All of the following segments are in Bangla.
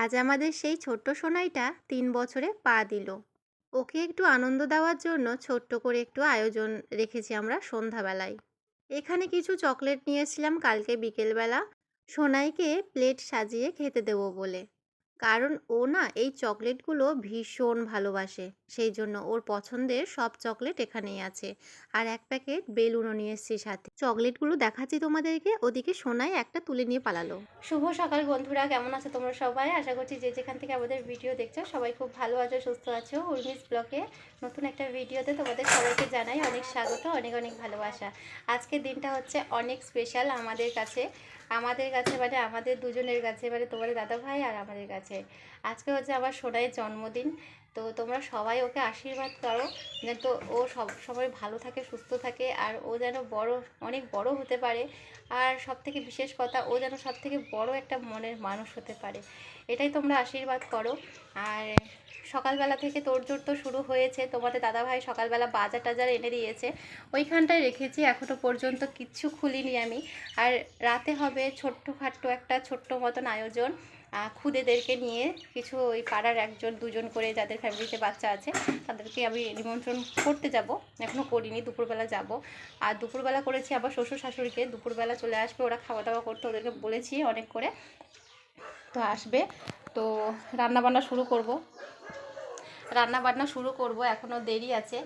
আজ আমাদের সেই ছোট্ট সোনাইটা তিন বছরে পা দিল। ওকে একটু আনন্দ দেওয়ার জন্য ছোট্ট করে একটু আয়োজন রেখেছি আমরা সন্ধ্যাবেলায়। এখানে কিছু চকলেট নিয়েছিলাম কালকে বিকেলবেলা। সোনাইকে প্লেট সাজিয়ে খেতে দেবো বলে। কারণ ও না এই চকলেটগুলো ভীষণ ভালোবাসে। সেই জন্য ওর পছন্দের সব চকলেট এখানেই আছে। আর এক প্যাকেট বেলুনও নিয়ে এসেছি সাথে। চকলেটগুলো দেখাচ্ছি তোমাদেরকে, ওদিকে সোনাই একটা তুলে নিয়ে পালালো। শুভ সকাল বন্ধুরা, কেমন আছো তোমরা সবাই? আশা করছি যে যেখান থেকে আমাদের ভিডিও দেখছ, সবাই খুব ভালো আছো, সুস্থ আছো। উর্মিস ব্লকে নতুন একটা ভিডিওতে তোমাদের সবাইকে জানাই অনেক স্বাগত, অনেক অনেক ভালোবাসা। আজকের দিনটা হচ্ছে অনেক স্পেশাল আমাদের কাছে আমাদের কাছে মানে আমাদের দুজনের কাছে মানে তোমাদের দাদা ভাই আর আমাদের কাছে। আজকে হচ্ছে আমার সোনাইয়ের জন্মদিন তো তোমরা সবাই ওকে আশীর্বাদ করো তো ও সব সময় ভালো থাকে, সুস্থ থাকে, আর ও যেন বড়, অনেক বড় হতে পারে। আর সব থেকে বিশেষ কথা, ও যেন সব থেকে বড় একটা মনের মানুষ হতে পারে। এটাই তোমরা আশীর্বাদ করো। আর সকালবেলা থেকে তোড়জোড় তো শুরু হয়েছে, তোমাদের দাদাভাই সকালবেলা বাজার টাজার এনে দিয়েছে। ওইখানটায় রেখেছি এখনও পর্যন্ত কিচ্ছু খুলিনি আমি। আর রাতে হবে ছোট্টখাট্টো একটা ছোট্ট মতন আয়োজন। খুদেদেরকে নিয়ে কিছু ওই পাড়ার একজন, দুজন করে যাদের ফ্যামিলিতে বাচ্চা আছে, তাদেরকে আমি নিমন্ত্রণ করতে যাব। এখনও করিনি, দুপুরবেলা যাব। আর দুপুরবেলা করেছি আবার শ্বশুর শাশুড়িকে দুপুরবেলা চলে আসবে, ওরা খাওয়া দাওয়া করতে ওদেরকে বলেছি অনেক করে। তো আসবে। তো রান্নাবান্না শুরু করব। রান্না বান্না শুরু করব, এখনও দেরি আছে।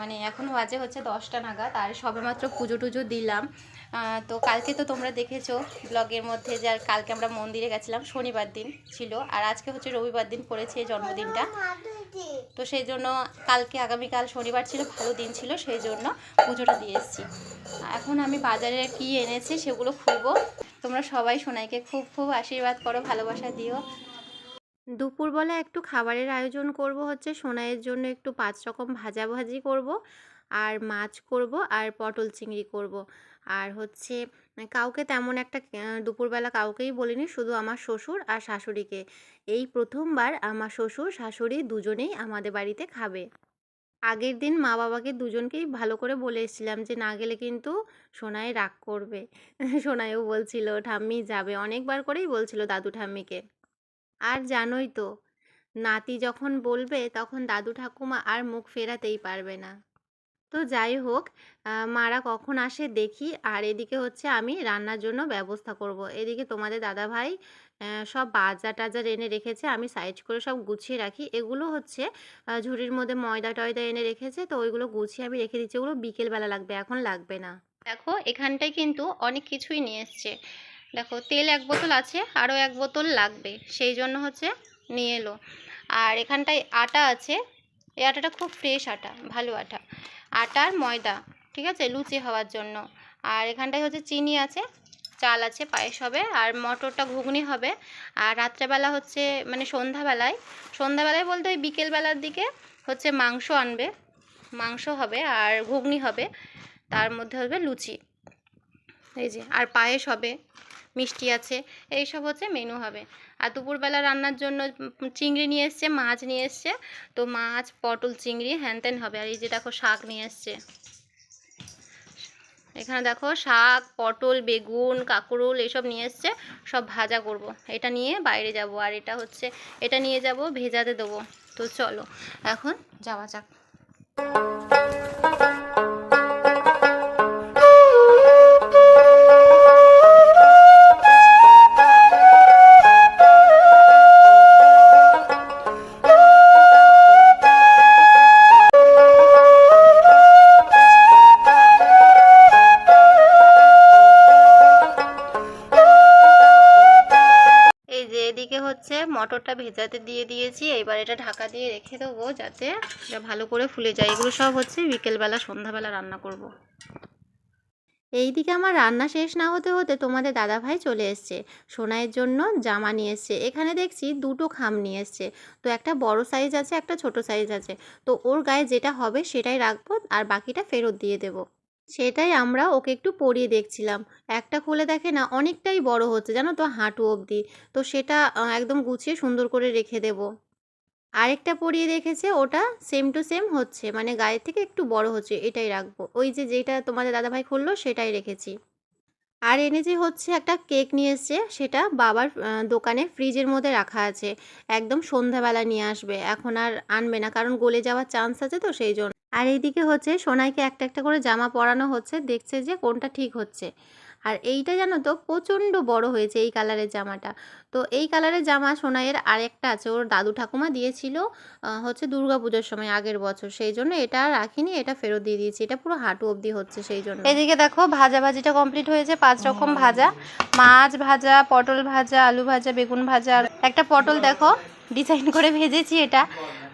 মানে এখনও বাজে হচ্ছে দশটা নাগাদ, আর সবেমাত্র পুজো টুজো দিলাম। তো কালকে তো তোমরা দেখেছ ব্লগের মধ্যে যে আর কালকে আমরা মন্দিরে গেছিলাম, শনিবার দিন ছিল, আর আজকে হচ্ছে রবিবার দিন পড়েছে এই জন্মদিনটা। তো সেই জন্য কালকে আগামীকাল শনিবার ছিল, ভালো দিন ছিল, সেই জন্য পুজোটা দিয়ে এসেছি। এখন আমি বাজারে কি এনেছি সেগুলো খুলবো। তোমরা সবাই সোনাইকে খুব খুব আশীর্বাদ করো, ভালোবাসা দিও। দুপুরবেলা একটু খাবারের আয়োজন করব হচ্ছে, সোনাইয়ের জন্য একটু পাঁচ রকম ভাজা ভাজি করব, আর মাছ করব, আর পটল চিংড়ি করব। আর হচ্ছে, কাউকে তেমন একটা দুপুরবেলা কাউকেই বলিনি, শুধু আমার শ্বশুর আর শাশুড়িকে। এই প্রথমবার আমার শ্বশুর, শাশুড়ি দুজনেই আমাদের বাড়িতে খাবে। আগের দিন মা বাবাকে দুজনকেই ভালো করে বলে এসেছিলাম যে, না গেলে কিন্তু সোনাই রাগ করবে। সোনাইও বলছিল, ঠাম্মি যাবে। অনেকবার করেই বলছিল দাদু ঠাম্মিকে। আর জানোই তো, নাতি যখন বলবে তখন দাদু ঠাকুমা আর মুখ ফেরাতেই পারবে না। তো যাই হোক মারা কখন আসে দেখি, আর এদিকে হচ্ছে আমি রান্নার জন্য ব্যবস্থা করব। এদিকে তোমাদের দাদা ভাই সব বাজার টাজার এনে রেখেছে, আমি সাইজ করে সব গুছিয়ে রাখি। এগুলো হচ্ছে ঝুড়ির মধ্যে ময়দা টয়দা এনে রেখেছে, তো ওইগুলো গুছিয়ে আমি রেখে দিচ্ছি। ওগুলো বিকেলবেলা লাগবে, এখন লাগবে না। দেখো, এখানটায় কিন্তু অনেক কিছুই নিয়ে এসছে। দেখো, তেল এক বোতল আছে, আরও এক বোতল লাগবে, সেই জন্য হচ্ছে নিয়ে এলো। আর এখানটায় আটা আছে, এই আটাটা খুব ফ্রেশ আটা, ভালো আটা। আটা আর ময়দা, ঠিক আছে, লুচি হওয়ার জন্য। আর এখানটায় হচ্ছে চিনি আছে, চাল আছে, পায়েস হবে, আর মটরটা ঘুগনি হবে। আর রাত্রেবেলা হচ্ছে মানে সন্ধ্যাবেলায় সন্ধ্যাবেলায় বলতে ওই বিকেলবেলার দিকে হচ্ছে মাংস আনবে, মাংস হবে আর ঘুগনি হবে, তার মধ্যে হবে লুচি। এই যে, আর পায়েস হবে। মিষ্টি আছে, এইসব হচ্ছে মেনু হবে। আর দুপুরবেলা রান্নার জন্য চিংড়ি নিয়ে এসছে, মাছ নিয়ে এসছে। তো মাছ, পটল, চিংড়ি হ্যান ত্যান হবে। আর এই যে দেখো শাক নিয়ে এসছে। এখানে দেখো শাক, পটল, বেগুন, কাঁকরোল এসব নিয়ে এসছে। সব ভাজা করব। এটা নিয়ে বাইরে যাব। আর এটা হচ্ছে, এটা নিয়ে যাব, ভেজাতে দেবো। তো চলো, এখন যাওয়া যাক। মটরটা ভেজাতে দিয়ে দিয়েছি। এবার এটা ঢাকা দিয়ে রেখে দেবো যাতে এটা ভালো করে ফুলে যায়। এগুলো সব হচ্ছে বিকেলবেলা, সন্ধ্যাবেলা রান্না করব। এইদিকে আমার রান্না শেষ না হতে হতে তোমাদের দাদাভাই চলে এসছে। সোনাইয়ের জন্য জামা নিয়ে এসছে। এখানে দেখছি দুটো খাম নিয়ে এসছে। তো একটা বড় সাইজ আছে, একটা ছোট সাইজ আছে। তো ওর গায়ে যেটা হবে সেটাই রাখব আর বাকিটা ফেরত দিয়ে দেবো। সেটাই আমরা ওকে একটু পরিয়ে দেখছিলাম। একটা খুলে দেখে না অনেকটাই বড় হচ্ছে, জানো তো, হাঁটু অবধি। তো সেটা একদম গুছিয়ে সুন্দর করে রেখে দেব। আরেকটা পরিয়ে দেখেছে, ওটা সেম টু সেম হচ্ছে মানে গায়ের থেকে একটু বড় হচ্ছে, এটাই রাখব। ওই যে যেটা তোমাদের দাদাভাই খুললো, সেটাই রেখেছি। আর এনে যে হচ্ছে একটা কেক নিয়ে এসছে, সেটা বাবার দোকানে ফ্রিজের মধ্যে রাখা আছে। একদম সন্ধ্যাবেলা নিয়ে আসবে, এখন আর আনবে না, কারণ গলে যাওয়ার চান্স আছে তো, সেই জন্য। আর এইদিকে হচ্ছে সোনাইকে একটা একটা করে জামা পরানো হচ্ছে, দেখছে যে কোনটা ঠিক হচ্ছে। আর এইটা জানো তো প্রচণ্ড বড় হয়েছে এই কালারের জামাটা। তো এই কালারের জামা সোনাইয়ের আরেকটা আছে, ওর দাদু ঠাকুমা দিয়েছিল হচ্ছে দুর্গা পুজোর সময় আগের বছর। সেই জন্য এটা রাখিনি, এটা ফেরত দিয়ে দিয়েছি। এটা পুরো হাঁটু অবধি হচ্ছে সেই জন্য। এদিকে দেখো ভাজা ভাজিটা কমপ্লিট হয়েছে, পাঁচ রকম ভাজা। মাছ ভাজা, পটল ভাজা, আলু ভাজা, বেগুন ভাজা একটা পটল দেখো ডিজাইন করে ভেজেছি এটা।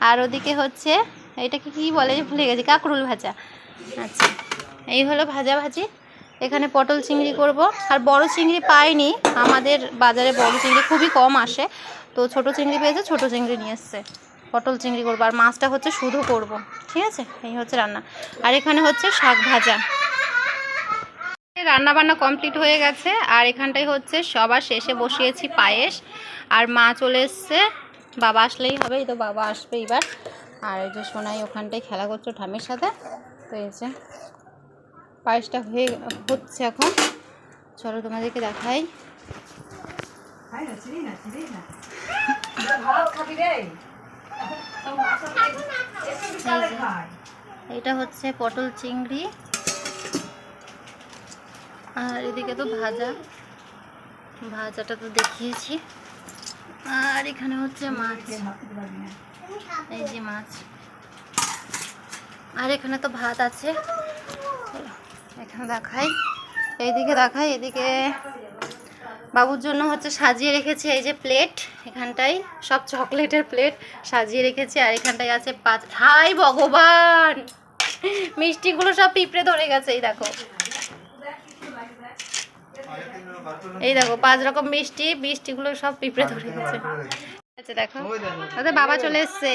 আর ওদিকে হচ্ছে এটাকে কি বলে ভুলে গেছি? কাঁকরুল ভাজা। আচ্ছা এই হলো ভাজা ভাজি। এখানে পটল চিংড়ি করব। আর বড় চিংড়ি পাইনি। আমাদের বাজারে বড় চিংড়ি খুবই কম আসে। তো ছোট চিংড়ি পেয়েছে, ছোট চিংড়ি নিয়ে এসছে। পটল চিংড়ি করব। আর মাছটা হচ্ছে শুধু করব। ঠিক আছে? এই হচ্ছে রান্না। আর এখানে হচ্ছে শাক ভাজা। রান্না বান্না কমপ্লিট হয়ে গেছে। আর এখানটায় হচ্ছে সবার শেষে বসিয়েছি পায়েস। আর মা চলে এসছে। বাবা আসলেই হবে। এই তো বাবা আসবে এবার। আর এই যে সোনাই ওখানটায় খেলা করছ ঠামের সাথে, তো এই যে পায়েসটা হয়ে হচ্ছে এখন। চলো তোমাদেরকে দেখাই। এটা হচ্ছে পটল চিংড়ি। আর এদিকে তো ভাজা। ভাজাটা তো দেখিয়েছি। আর এখানে হচ্ছে মাছ। এই যে মাছ। আর এখানে তো ভাত আছে। এখানে দেখাই। এইদিকে দেখাই, এদিকে বাবুর জন্য হচ্ছে সাজিয়ে রেখেছি এই যে প্লেট এখানটাই সব চকলেটের প্লেট সাজিয়ে রেখেছি, আর এখানটায় আছে পাঁচ হাই ভগবান! মিষ্টিগুলো সব পিঁপড়ে ধরে গেছে, এই দেখো। এই দেখো, পাঁচ রকম মিষ্টি, মিষ্টিগুলো সব পিঁপড়ে ধরে গেছে। আচ্ছা দেখো বাবা চলে এসছে।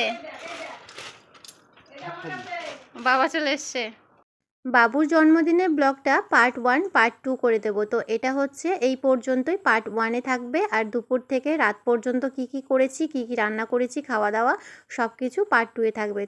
বাবা চলে এসছে। বাবুর জন্মদিনের ব্লগটা পার্ট ওয়ান পার্ট টু করে দেবো। তো এটা হচ্ছে এই পর্যন্তই। পার্ট ওয়ানে থাকবে। আর দুপুর থেকে রাত পর্যন্ত কি কি করেছি কি কি রান্না করেছি খাওয়া দাওয়া সব কিছু পার্ট টুয়ে থাকবে।